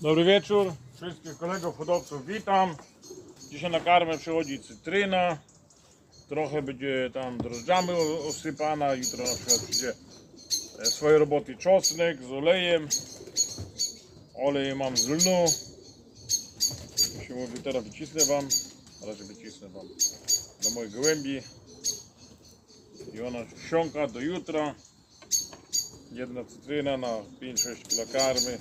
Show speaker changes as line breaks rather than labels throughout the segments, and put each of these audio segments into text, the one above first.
Dobry wieczór, wszystkich kolegów hodowców witam. Dzisiaj na karmę przychodzi cytryna. Trochę będzie tam drożdżami o- osypana. Jutro na przykład przyjdzie e, swoje roboty czosnek z olejem. Olej mam z lnu. Się mówi, teraz wycisnę wam. Na razie wycisnę wam do mojej gołębi. I ona wsiąka do jutra. Jedna cytryna na 5-6 kg karmy.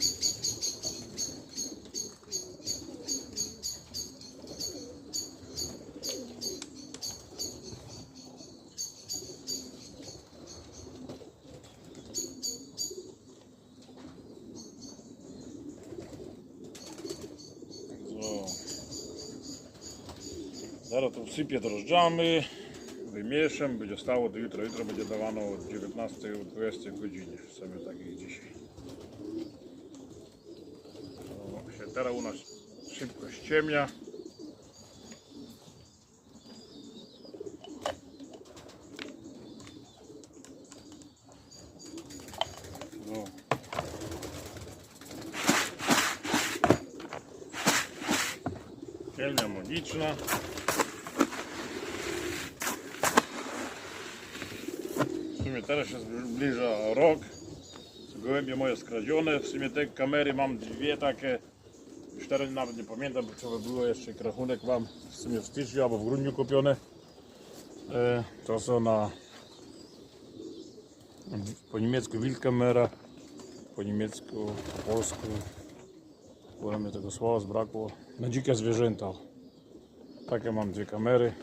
Zaraz to wsypię drożdżami, wymieszam, będzie stało do jutra. Jutro będzie dawano od 19 do 20 godziny, w sumie tak jak dzisiaj. O, się teraz u nas szybko ściemnia. Ciemnia magiczna. Sumie teraz się zbliża rok. Gołębie moje skradzione. W sumie te kamery mam dwie takie. Teraz nawet nie pamiętam, bo trzeba było jeszcze rachunek mam w sumie w styczniu albo w grudniu kupione. E, to są na po niemiecku Wildkamera, po niemiecku, po polsku. Bo mi tego słowa zbrakło. Na dzikie zwierzęta. Takie mam dwie kamery.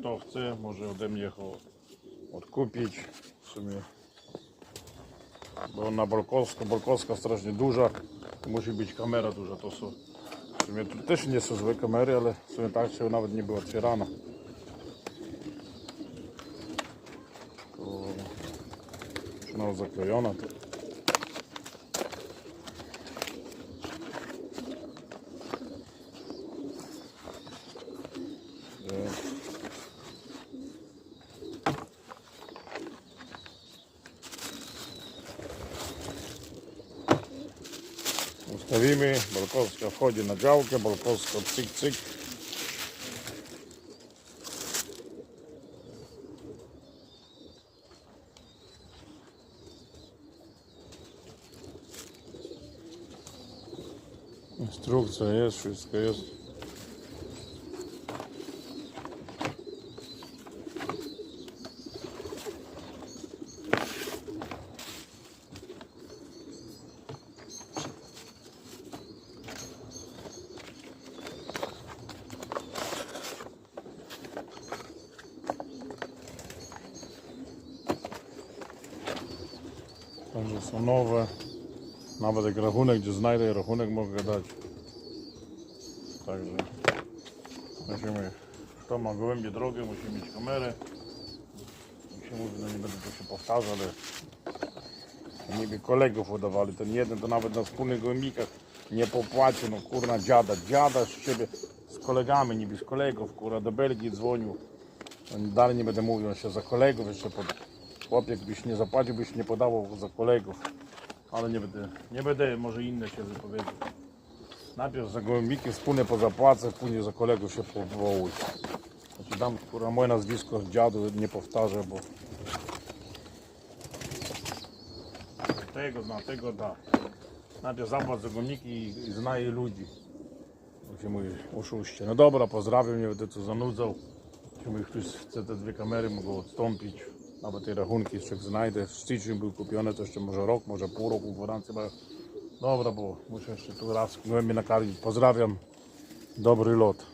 Kto chce, może ode mnie ho odkupić. W sumie. Bo na Bolkowska, Bolkowska strasznie duża. Musi być kamera duża. To są. W sumie tu też nie są złe kamery, ale w sumie tak się nawet nie była otwierana. To przynajmniej Рими, Балковска в ході на джавки, Балковська цик-цик. Інструкція є, швидка є. Są nowe. Nawet jak rachunek, gdzie znajdę rachunek mogę dać. Także musimy, kto ma gołębie drogę, musi mieć kamerę. Jak no nie będę to się powtarzał, ale niby kolegów udawali. Ten jeden to nawet na wspólnych gołębnikach nie popłacił. No kurna dziada, dziada z siebie z kolegami, niby z kolegów, kurwa do Belgii dzwonił. Dalej nie będę mówił, on się za kolegów jeszcze pod... Chłopiec byś nie zapłacił, byś nie podawał za kolegów. Ale nie będę, nie będę może inne się wypowiedzieć. Najpierw za gołębniki wspólnie pozapłacę, później za kolegów się powołuj. Znaczy dam kurwa moje nazwisko dziadu nie powtarzę, bo tego zna, tego da. Najpierw zapłać za gołębniki i, i znaj ludzi. Jak się mówi, oszuście. No dobra, pozdrawiam, nie będę tu zanudzał. Się mówi, ktoś chce te dwie kamery, mogą odstąpić. Nawet te rachunki jeszcze znajdę. W styczniu były kupione, to jeszcze może rok, może pół roku gwarancji. Bo... Dobra, bo muszę jeszcze tu raz głębiej nakarmić. Pozdrawiam. Dobry lot.